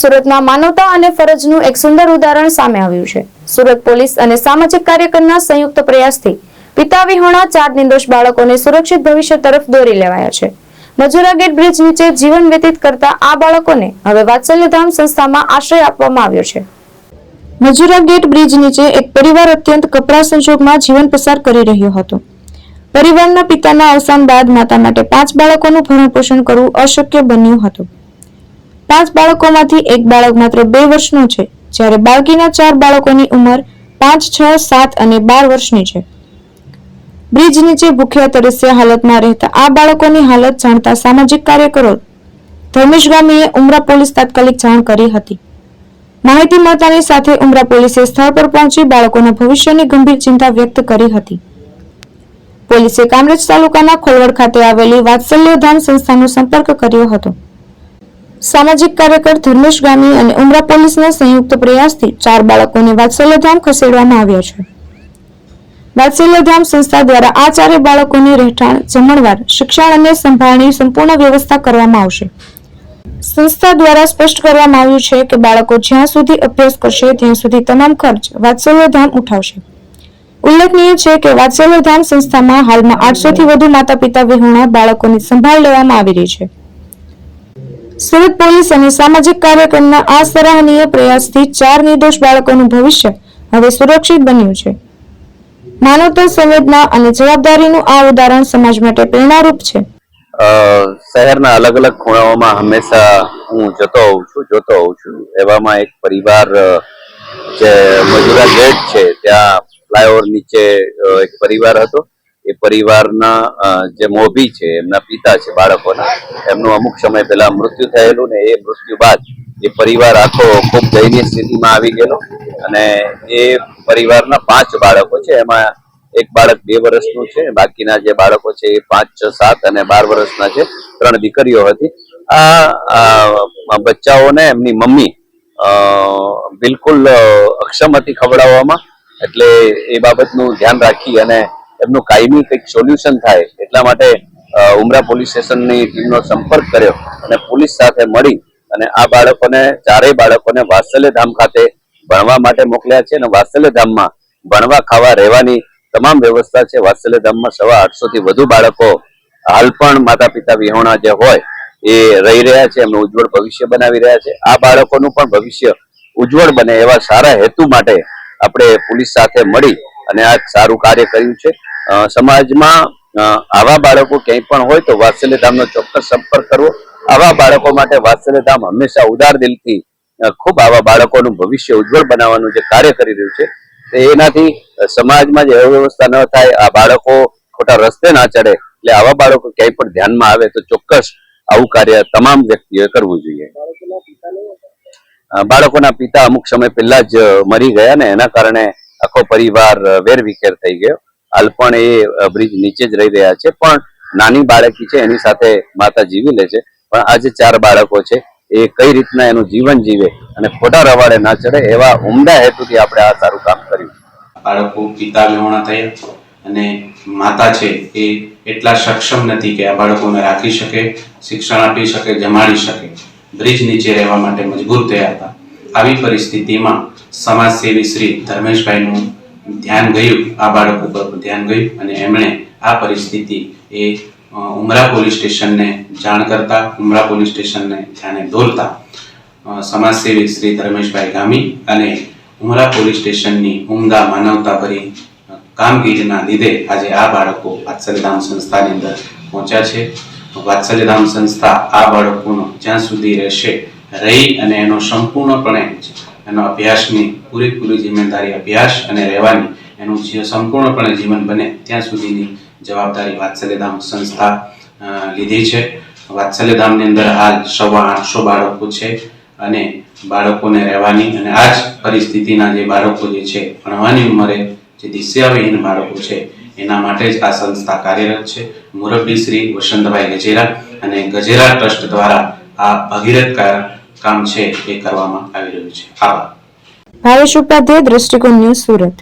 સુરતના માનવતા અને ફરજનું એક સુંદર ઉદાહરણ સામે આવ્યું છે. સુરત પોલીસ અને સામાજિક કાર્યકરના સંયુક્ત પ્રયાસથી પિતા વિહોણા ચાર નિર્દોષ બાળકોને સુરક્ષિત ભવિષ્ય તરફ દોરી લેવાયા છે. મજુરા ગેટ બ્રિજ નીચે જીવન વ્યતીત કરતા આ બાળકોને હવે વાત્સલ્યધામ સંસ્થામાં આશ્રય આપવામાં આવ્યો છે. મજુરા ગેટ બ્રિજ નીચે એક પરિવાર અત્યંત કપરા સંજોગમાં જીવન પસાર કરી રહ્યો હતો. પરિવારના પિતાના અવસાન બાદ માતા માટે પાંચ બાળકોનું ભરણ પોષણ કરવું અશક્ય બન્યું હતું. પાંચ બાળકોમાંથી એક બાળક માત્ર બે વર્ષનું છે, જ્યારે બાળકીના ચાર બાળકોની ઉંમર પાંચ, છ, સાત અને બાર વર્ષની છે. બ્રિજ નીચે ભૂખ્યા તરસ્યા હાલતમાં રહેતા આ બાળકોની હાલત જાણતા સામાજિક કાર્યકરો ધર્મેશ ગામીએ ઉમરા પોલીસ તાત્કાલિક જાણ કરી હતી. માહિતી મળતાની સાથે ઉમરા પોલીસે સ્થળ પર પહોંચી બાળકોના ભવિષ્યની ગંભીર ચિંતા વ્યક્ત કરી હતી. પોલીસે કામરેજ તાલુકાના ખોલવડ ખાતે આવેલી વાત્સલ્યધામ સંસ્થાનો સંપર્ક કર્યો હતો. સામાજિક કાર્યકર ધર્મેશ ગામી અને ઉમરા પોલીસના સંયુક્ત પ્રયાસથી ચાર બાળકોને વાત્સલ્યધામ ખસેડવામાં આવ્યા છે. વાત્સલ્યધામ સંસ્થા દ્વારા આ ચારે બાળકોની રહેઠાણ, જમણવાર, શિક્ષણ અને સંભાળની સંપૂર્ણ વ્યવસ્થા કરવામાં આવશે. સંસ્થા દ્વારા સ્પષ્ટ કરવામાં આવ્યું છે કે બાળકો જ્યાં સુધી અભ્યાસ કરશે, ત્યાં સુધી તમામ ખર્ચ વાત્સલ્યધામ ઉઠાવશે. ઉલ્લેખનીય છે કે વાત્સલ્યધામ સંસ્થામાં હાલમાં આઠસો થી વધુ માતા પિતા વિહોણા બાળકોની સંભાળ લેવામાં આવી રહી છે. સુરત પોલીસ અને સામાજિક કાર્યક્રમના આ સરાહનીય પ્રયાસથી ચાર નિર્દોષ બાળકોનું ભવિષ્ય હવે સુરક્ષિત બન્યું છે. માનવતા સંવેદના અને જવાબદારીનું આ ઉદાહરણ સમાજ માટે પ્રેરણારૂપ છે. શહેરના અલગ અલગ ખૂણાઓમાં હંમેશા હું જતો હોઉં છું, જોતો હોઉં છું. એવામાં એક પરિવાર જે મજુરા ગેટ છે, ત્યાં ફ્લાયઓવર નીચે એક પરિવાર હતો. એ પરિવારના જે મોભી છે, એમના પિતા છે, બાળકોના, એમનું અમુક સમય પહેલા મૃત્યુ થયેલું ને એ મૃત્યુ બાદ એ પરિવાર આખો ખૂબ દયનીય સ્થિતિમાં આવી ગયેલો અને એ પરિવારના પાંચ બાળકો છે. એમાં એક બાળક બે વર્ષનું છે, બાકીના જે બાળકો છે એ પાંચ, છ, સાત અને બાર વર્ષના છે. ત્રણ દીકરીઓ હતી. આ બચ્ચાઓને એમની મમ્મી બિલકુલ અક્ષમ હતી ખવડાવવામાં. એટલે એ બાબતનું ધ્યાન રાખી અને એમનું કાયમી કંઈક સોલ્યુશન થાય એટલા માટે ઉમરા પોલીસ સ્ટેશનની ટીમનો સંપર્ક કર્યો અને પોલીસ સાથે મળી અને આ બાળકોને, ચારેય બાળકોને વાત્સલ્યધામ ખાતે ભણવા માટે મોકલ્યા છે અને વાત્સલ્યધામમાં ભણવા, ખાવા, રહેવાની તમામ વ્યવસ્થા છે. વાત્સલ્યધામમાં સવા આઠસો થી વધુ બાળકો હાલ પણ માતા પિતા વિહોણા જે હોય એ રહી રહ્યા છે, એમનું ઉજ્જવળ ભવિષ્ય બનાવી રહ્યા છે. આ બાળકોનું પણ ભવિષ્ય ઉજ્જવળ બને એવા સારા હેતુ માટે આપણે પોલીસ સાથે મળી અને આ સારું કાર્ય કર્યું છે. સમાજમાં આવા બાળકો ક્યાંય પણ હોય તો વાત્સલ્યધામનો ચોક્કસ સંપર્ક કરવો. આવા બાળકો માટે વાત્સલ્યધામ હંમેશા ઉદાર દિલથી ખૂબ આવા બાળકોનું ભવિષ્ય ઉજ્જવળ બનાવવાનું જે કાર્ય કરી રહ્યું છે એનાથી સમાજમાં જે અવ્યવસ્થા ન થાય, આ બાળકો ખોટા રસ્તે ના ચડે, એટલે આવા બાળકો ક્યાંય પણ ધ્યાનમાં આવે તો ચોક્કસ આવું કાર્ય તમામ વ્યક્તિઓએ કરવું જોઈએ. બાળકોના પિતા અમુક સમય પહેલા જ મરી ગયા ને એના કારણે આખો પરિવાર વેરવિખેર થઈ ગયો. હાલ પણ એ બ્રિજ નીચે જ રહી રહ્યા છે, પણ નાની બાળકી છે, એની સાથે માતા જીવી લે છે. પણ આ ચાર બાળકો છે, એ કઈ રીતના એનું જીવન જીવે અને ખોટા રવાડે ના ચડે, એવા ઉમદા હેતુથી આપણે આ સારું કામ કર્યું. બાળકો પિતા વિહોણા થયા અને માતા છે એ એટલા સક્ષમ નથી કે આ બાળકોને રાખી શકે, શિક્ષણ આપી શકે, જમાડી શકે. બ્રિજ નીચે રહેવા માટે મજબૂર થયા હતા. આવી પરિસ્થિતિમાં સમાજસેવી શ્રી ધર્મેશભાઈનું ધ્યાન ગયું, આ બાળકો પર ધ્યાન ગયું અને એમણે આ પરિસ્થિતિ એ ઉમરા પોલીસ સ્ટેશનને જાણ કરતા, ઉમરા પોલીસ સ્ટેશનને ધ્યાને દોરતા સમાજસેવી શ્રી ધર્મેશભાઈ ગામી અને ઉમરા પોલીસ સ્ટેશનની ઉમદા માનવતાભરી કામગીરીના લીધે આજે આ બાળકો વાત્સલ્યધામ સંસ્થાની અંદર પહોંચ્યા છે. વાત્સલ્યધામ સંસ્થા આ બાળકોનો જ્યાં સુધી રહેશે, રહી અને એનો સંપૂર્ણપણે એનો અભ્યાસની પૂરેપૂરી જિમ્મેદારી અભ્યાસ અને રહેવાની એનું જે સંપૂર્ણપણે જીવન બને ત્યાં સુધીની જવાબદારી વાત્સલ્યધામ સંસ્થા લીધી છે. વાત્સલ્યધામની અંદર હાલ સવા આઠસો બાળકો છે અને બાળકોને રહેવાની અને આ જ પરિસ્થિતિના જે બાળકો જે છે, ભણવાની ઉંમરે જે દિશ્યાવિહીન બાળકો છે, એના માટે જ આ સંસ્થા કાર્યરત છે. મુરબ્બી શ્રી વસંતભાઈ ગજેરા અને ગજેરા ટ્રસ્ટ દ્વારા આ ભગીરથ કામ છે એ કરવામાં આવી રહ્યું છે. આભાર. ભાવેશ ઉપાધ્યાય દ્રષ્ટિકોણ ન્યૂઝ સુરત.